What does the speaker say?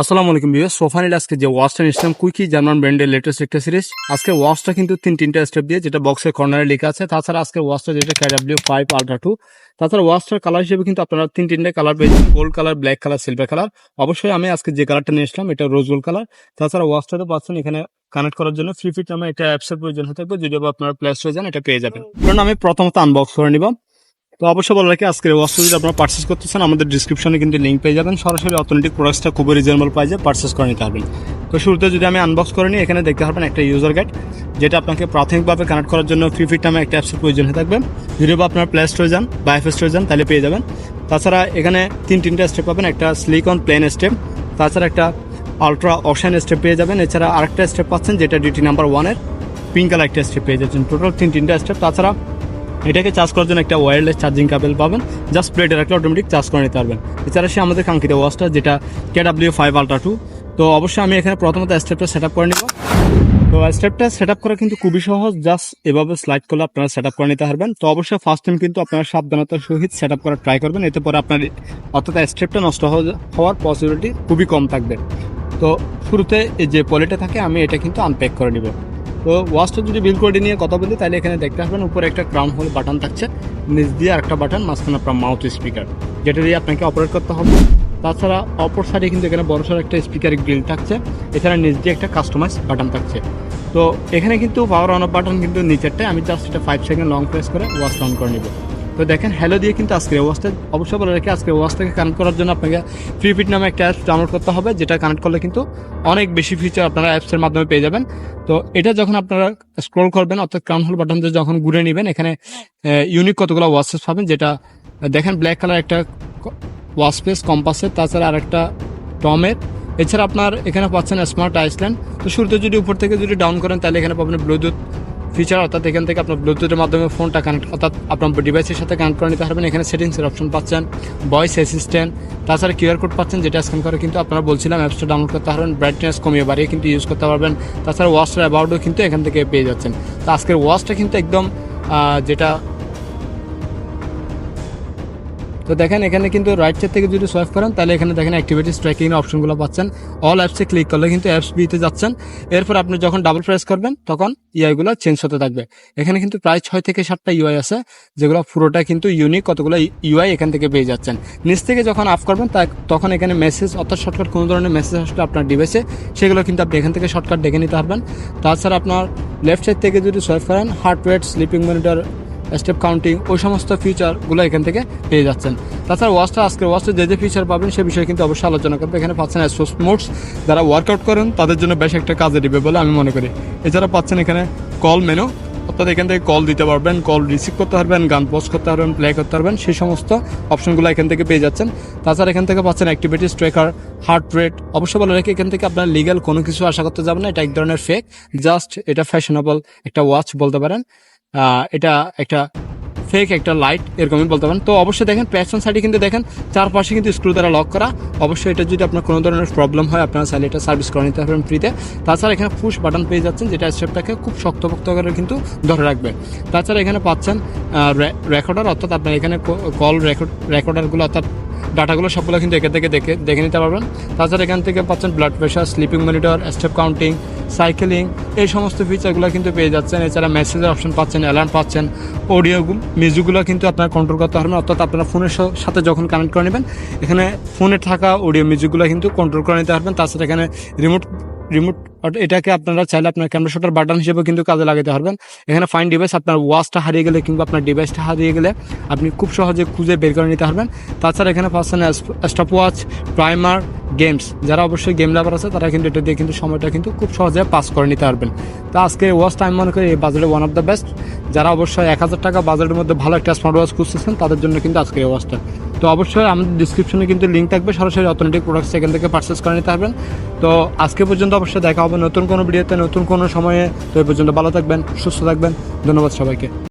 আসসালামু আলাইকুম ভিউয়ার্স। সোফানিল আজকে যে ওয়াচটা নিয়েছিলাম কুইকি জার্মান ব্র্যান্ডের লেটেস্ট একটা সিরিজ আজকে ওয়াচটা কিন্তু তিন তিনটা স্টেপ দিয়ে, যেটা বক্সের কর্নারে লেখা আছে। তাছাড়া আজকে ওয়াচটা যেটা ক্যাডাব্লিউ ফাইভ আলট্রা টু তাছাড়া ওয়াচটার কালার হিসেবে কিন্তু আপনারা তিন তিনটে কালার পেয়েছেন gold colour black colour silver colour অবশ্যই আমি আজকে যে কালারটা নিয়েছিলাম এটা রোজ গোল্ড কালার তাছাড়া ওয়াচটাতে পাচ্ছেন এখানে কানেক্ট করার জন্য। ফ্রি ফিট নামে একটা অ্যাপসের প্রয়োজন হতে থাকবে। যদি আপনারা প্লে স্টোরে যান, এটা পেয়ে যাবেন। কারণ আমি প্রথমত আনবক্স করে নিব। তো অবশ্যই বলে রাখি আজকের ওয়াচটা যদি আপনারা পার্চেস করতে চান, আমাদের ডিসক্রিপশনে কিন্তু লিঙ্ক পেয়ে যাবেন। সরাসরি অথেন্টিক প্রোডাক্টসটা খুবই রিজনেবল প্রাইসে পার্চেস করে নিতে পারবেন। তো শুরুতে যদি আমি আনবক্স করে নিই, এখানে দেখতে পারবেন একটা ইউজার গাইড যেটা আপনাকে প্রাথমিকভাবে কানেক্ট করার জন্য ফ্রি ফিট নামে একটা অ্যাপসের প্রয়োজন হয়ে থাকবে। যদি বা আপনার প্লে স্টোরে যান বা অ্যাপ স্টোরে যান, তাহলে পেয়ে যাবেন। তাছাড়া এখানে তিন তিনটা স্টেপ পাবেন, একটা স্লিকন প্লেন স্টেপ তাছাড়া একটা আলট্রা অপশান স্টেপ পেয়ে যাবেন। এছাড়া আরেকটা স্টেপ পাচ্ছেন, যেটা ডিটি নাম্বার ওয়ানের পিঙ্ক কালার একটা স্টেপ পেয়ে যাচ্ছেন। টোটাল তিন তিনটা স্টেপ তাছাড়া এটাকে চার্জ করার জন্য একটা ওয়্যারলেস চার্জিং কেবল পাবেন। জাস্ট প্লেটে রাখলে অটোমেটিক চার্জ করে নিতে পারবেন। এছাড়া সে আমাদের কাঙ্ক্ষিত ওয়াচটা যেটা কে কেডাব্লিউ ফাইভ আলট্রা টু তো অবশ্যই আমি এখানে প্রথমত স্টেপটা সেট আপ করে নিব। তো স্টেপটা সেট আপ করা কিন্তু খুবই সহজ। জাস্ট এভাবে স্লাইড করলে আপনারা সেট আপ করে নিতে পারবেন। তো অবশ্যই ফার্স্ট টাইম কিন্তু আপনারা সাবধানতার সহিত সেট আপ করার ট্রাই করবেন। এতে পরে আপনার অর্থাৎ স্টেপটা নষ্ট হওয়া- হওয়ার পসিবিলিটি খুবই কম থাকবে। তো শুরুতে এই যে পলিটা থাকে, আমি এটা কিন্তু আনপ্যাক করে নিব। তো ওয়াচটা যদি বিল করে নিয়ে কথা বলি, তাহলে এখানে দেখতে পাবেন উপরে একটা ক্রাউন হোল বাটন থাকছে। নিচ দিয়ে আরেকটা বাটন মাঝখানে আপনার মাউথ স্পিকার যেটা দিয়ে আপনাকে অপারেট করতে হবে। তাছাড়া অপর সাইডে কিন্তু এখানে বড়সড় একটা স্পিকার গ্রিল থাকছে। এছাড়া নিচ দিয়ে একটা কাস্টমাইজ বাটন থাকছে। তো এখানে কিন্তু পাওয়ার অন অফ বাটন কিন্তু নিচেরটায়। আমি জাস্ট এটা ফাইভ সেকেন্ড লং প্রেস করে ওয়াচ অন করে নিব। তো দেখেন হ্যালো দিয়ে কিন্তু আজকে ওয়াচটা অবশ্যই বলে রাখি আজকে ওয়াচটাকে কানেক্ট করার জন্য আপনাকে ফ্রি ফিট নামে একটা অ্যাপস ডাউনলোড করতে হবে, যেটা কানেক্ট করলে কিন্তু অনেক বেশি ফিচার আপনারা অ্যাপসের মাধ্যমে পেয়ে যাবেন। তো এটা যখন আপনারা স্ক্রল করবেন, অর্থাৎ ক্রাউন হোল বাটন যখন ঘুরে নেবেন, এখানে ইউনিক কতগুলো ওয়াচেস পাবেন, যেটা, দেখেন ব্ল্যাক কালার একটা ওয়াচ পেস কম্পাসের তাছাড়া আরেকটা টমের এছাড়া আপনার এখানে পাচ্ছেন স্মার্ট আইসল্যান্ড তো শুরুতে যদি উপর থেকে যদি ডাউন করেন, তাহলে এখানে পাবেন ব্লুটুথ ফিচার অর্থাৎ এখান থেকে আপনার ব্লুটুথের মাধ্যমে ফোনটা কানেক্ট অর্থাৎ আপনার ডিভাইসের সাথে কানেক্ট করে নিতে পারবেন। এখানে সেটিংসের অপশন পাচ্ছেন ভয়েস অ্যাসিস্ট্যান্ট তাছাড়া কিউআর কোড পাচ্ছেন, যেটা স্ক্যান করে কিন্তু আপনারা বলছিলাম অ্যাপসটা ডাউনলোড করতে পারবেন ব্রাইটনেস কমিয়ে বাড়িয়ে কিন্তু ইউজ করতে পারবেন। তাছাড়া ওয়াশটা অ্যাবাউটও কিন্তু এখান থেকে পেয়ে যাচ্ছেন। তো আজকের ওয়াচটা কিন্তু একদম যেটা তো দেখেন, এখানে কিন্তু রাইট সাইড থেকে যদি সোয়াইপ করেন, তাহলে এখানে দেখেন অ্যাক্টিভিটিস ট্র্যাকিং অপশনগুলো পাচ্ছেন। অল অ্যাপসে ক্লিক করলে কিন্তু অ্যাপস বিতে যাচ্ছেন। এরপর আপনি যখন ডাবল প্রেস করবেন, তখন ইআইগুলো চেঞ্জ হতে থাকবে। এখানে কিন্তু প্রায় ছয় থেকে সাতটা ইউআই আছে, যেগুলো পুরোটা কিন্তু ইউনিক কতগুলো ইউআই এখান থেকে পেয়ে যাচ্ছেন। নিচ থেকে যখন আপ করবেন, তা- তখন এখানে মেসেজ অর্থাৎ শর্টকাট কোনো ধরনের মেসেজ আসলে আপনার ডিভাইসে সেগুলো কিন্তু আপনি এখান থেকে শর্টকাট দেখে নিতে পারবেন। তাছাড়া আপনার লেফট সাইড থেকে যদি সোয়াইপ করেন heart rate sleeping monitor step counting, ওই সমস্ত ফিচারগুলো এখান থেকে পেয়ে যাচ্ছেন। তাছাড়া ওয়াচটা আজকে ওয়াচটা যে যে ফিচার পাবেন সে বিষয়ে কিন্তু অবশ্যই আলোচনা করবে। এখানে পাচ্ছেন অ্যাসোস মোডস যারা ওয়ার্কআউট করেন, তাদের জন্য বেশ একটা কাজে দিবে বলে আমি মনে করি। এছাড়া পাচ্ছেন এখানে কল মেনু অর্থাৎ এখান থেকে কল দিতে পারবেন কল রিসিভ করতে পারবেন, গান পোস্ট করতে পারবেন প্লে করতে পারবেন, সেই সমস্ত অপশনগুলো এখান থেকে পেয়ে যাচ্ছেন। তাছাড়া এখান থেকে পাচ্ছেন অ্যাক্টিভিটিস ট্রেকার হার্ট রেট অবশ্য বলে রেখে, এখান থেকে আপনার লিগাল কোনো কিছু আশা করতে যাবেন না, এটা এক ধরনের ফেক জাস্ট এটা ফ্যাশনেবল একটা ওয়াচ বলতে পারেন। এটা একটা ফেক একটা লাইট এরকমই বলতে পারেন। তো অবশ্যই দেখেন প্যাশন সাইডে কিন্তু দেখেন, চারপাশে কিন্তু স্ক্রু দ্বারা লক করা। অবশ্যই এটা যদি আপনার কোনো ধরনের প্রবলেম হয়, আপনারা চাইলে এটা সার্ভিস করে নিতে পারবেন ফ্রিতে তাছাড়া এখানে পুশ বাটন পেয়ে যাচ্ছেন, যেটা স্টেপটাকে খুব শক্তপোক্ত করে কিন্তু ধরে রাখবে। তাছাড়া এখানে পাচ্ছেন রেকর্ডার অর্থাৎ আপনার এখানে কল রেকর্ড রেকর্ডারগুলো অর্থাৎ ডাটাগুলো সবগুলো কিন্তু এখান থেকে দেখে দেখে নিতে পারবেন। তাছাড়া এখান থেকে পাচ্ছেন blood pressure sleeping monitor step counting cycling, এই সমস্ত ফিচারগুলো কিন্তু পেয়ে যাচ্ছেন। এছাড়া মেসেজের অপশন পাচ্ছেন অ্যালার্ম পাচ্ছেন অডিও মিউজিকগুলো কিন্তু আপনার কন্ট্রোল করতে পারবেন অর্থাৎ আপনার ফোনের সাথে যখন কানেক্ট করে নেবেন, এখানে ফোনে থাকা অডিও মিউজিকগুলো কিন্তু কন্ট্রোল করে নিতে পারবেন। তাছাড়া এখানে রিমোট রিমোট এটাকে আপনারা চাইলে আপনার ক্যামেরা শটার বাটন হিসেবে কিন্তু কাজে লাগাতে পারবেন। এখানে ফাইন ডিভাইস আপনার ওয়াচটা হারিয়ে গেলে কিংবা আপনার ডিভাইসটা হারিয়ে গেলে আপনি খুব সহজে খুঁজে বের করে নিতে পারবেন। তাছাড়া এখানে পাচ্ছেন স্টপ ওয়াচ প্রাইমার গেমস যারা অবশ্যই গেম লাভার আছে, তারা কিন্তু এটা দিয়ে কিন্তু সময়টা কিন্তু খুব সহজে পাস করে নিতে পারবেন। তো আজকে ওয়াচটা আমি মনে করি এই বাজারে ওয়ান অফ দ্য বেস্ট যারা অবশ্যই এক হাজার টাকা বাজেটের মধ্যে ভালো একটা স্মার্ট ওয়াচ খুঁজতেছেন, তাদের জন্য কিন্তু আজকে এই ওয়াচটা তো অবশ্যই আমাদের ডিসক্রিপশনে কিন্তু লিঙ্ক থাকবে। সরাসরি অথেন্টিক প্রোডাক্ট সেখান থেকে পার্চেস করে নিতে পারবেন। তো আজকে পর্যন্ত অবশ্যই দেখা হবে নতুন কোনো ভিডিওতে নতুন কোনো সময়ে। তো এই পর্যন্ত ভালো থাকবেন, সুস্থ থাকবেন। ধন্যবাদ সবাইকে।